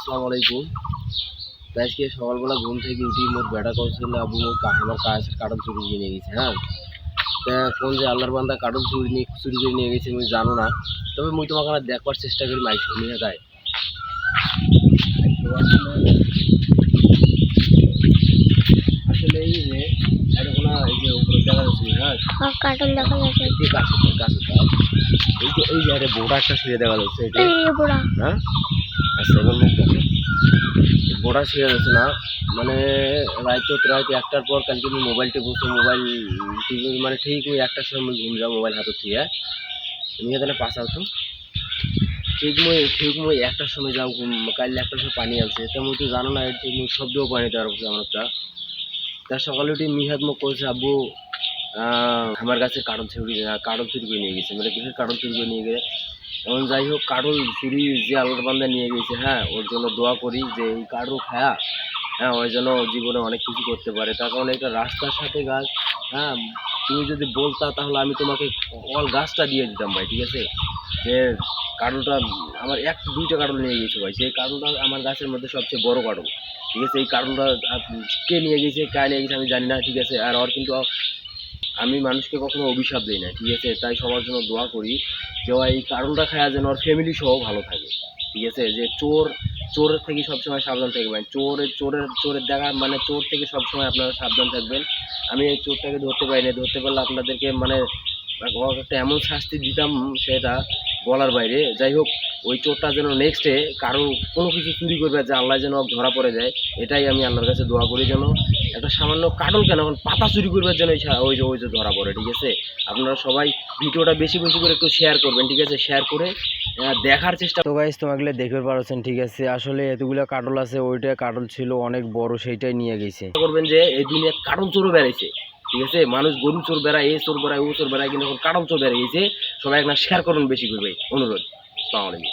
আসসালামু আলাইকুম। আজকে সকালবেলা ঘুম থেকে উঠি মোর বেটা করছিল আবু কা- আমার কাছে কাটন চুরি নিয়ে গেছে হ্যাঁ? তা কোন যে আল্লাহর বান্দা কাটন চুরি নিয়ে চুরি করে নিয়ে গেছে আমি জানো না তবে মুই তোমাকে দেখবার চেষ্টা করি মাইক নিয়ে যায় আসলে এই যে এরকম এই যে উপরে দেখা যাচ্ছে হ্যাঁ? আর কার্টুন দেখা যাচ্ছে। কাছে কাছে এই যে এই যে একটা বোটা একটা শুয়ে দেখা যাচ্ছে এটা। হ্যাঁ? আচ্ছা এবার মুখ দেখো। গোড়া শেয়ার হচ্ছে না। মানে রাইতো রাত একটার পর কালকে আমি মোবাইল টিপছি মোবাইল টিভি মানে ঠিক ওই একটার সময় আমি ঘুম যাও মোবাইল হাতে থেকে তুমি তাহলে পাস আউতো ঠিক মই ঠিক মই একটার সময় যাও কাল একটার সময় পানি আনছে। তা মুই তো জানো না মুই শব্দও পানি তার উপরে আমার একটা। তার সকালে উঠে মিহাত মুখ করেছে আব্বু আমার কাছে কারণ চুরি কারণ চুরি করে নিয়ে গেছে। মানে কিসের কারণ চুরি করে নিয়ে গেছে? এখন যাই হোক কারুল চুরি যে আল্লাহর বান্দা নিয়ে গেছে হ্যাঁ ওর জন্য দোয়া করি যে এই কারু খায়া হ্যাঁ ওই জন্য জীবনে অনেক কিছু করতে পারে। তার কারণ একটা রাস্তার সাথে গাছ হ্যাঁ তুমি যদি বলতা তাহলে আমি তোমাকে অল গাছটা দিয়ে দিতাম ভাই, ঠিক আছে? যে কারণটা আমার এক, দুইটা কারণ নিয়ে গেছে ভাই। সেই কারণটা আমার গাছের মধ্যে সবচেয়ে বড় কারণ। ঠিক আছে? এই কারণটা কে নিয়ে গেছে, কায় নিয়ে গেছে আমি জানি না, ঠিক আছে? আর ওর কিন্তু আমি মানুষকে কখনো অভিশাপ দিই না, ঠিক আছে? তাই সবার জন্য দোয়া করি যে এই কারণটা খায়া যেন ওর ফ্যামিলি সহ ভালো থাকে, ঠিক আছে? যে চোর, চোরের থেকে সবসময় সাবধান থাকবেন। চোরের চোরের চোরের দেখা মানে চোর থেকে সবসময় আপনারা সাবধান থাকবেন। আমি এই চোরটাকে ধরতে পারি না, ধরতে পারলে আপনাদেরকে মানে একটা এমন শাস্তি দিতাম সেটা বলার বাইরে যাই হোক ওই চোরটা যেন নেক্সটে কারও কোনো কিছু চুরি করবে যে আল্লাহ যেন ধরা পড়ে যায় এটাই আমি আল্লাহর কাছে দোয়া করি যেন একটা সামান্য কাটল কেন এখন পাতা চুরি করবার জন্য ওই যে ওই যে ধরা পড়ে ঠিক আছে? আপনারা সবাই ভিডিওটা বেশি বেশি করে একটু শেয়ার করবেন ঠিক আছে? শেয়ার করে দেখার চেষ্টা তো গাইস তোমাকে দেখতে পারছেন ঠিক আছে? আসলে এতগুলো কাটল আছে ওইটা কাটল ছিল অনেক বড় সেইটাই নিয়ে গেছে। করবেন যে এই দুনিয়া কাটল চোরও বেড়াইছে। ঠিক আছে? মানুষ গরু চোর বেড়ায় এ চোর বেড়ায়, ও চোর বেড়ায়, কিন্তু এখন কাটাও চোর বেড়ে গেছে। সবাই একটা শেয়ার করুন বেশি করবে অনুরোধ। আলাইকুম।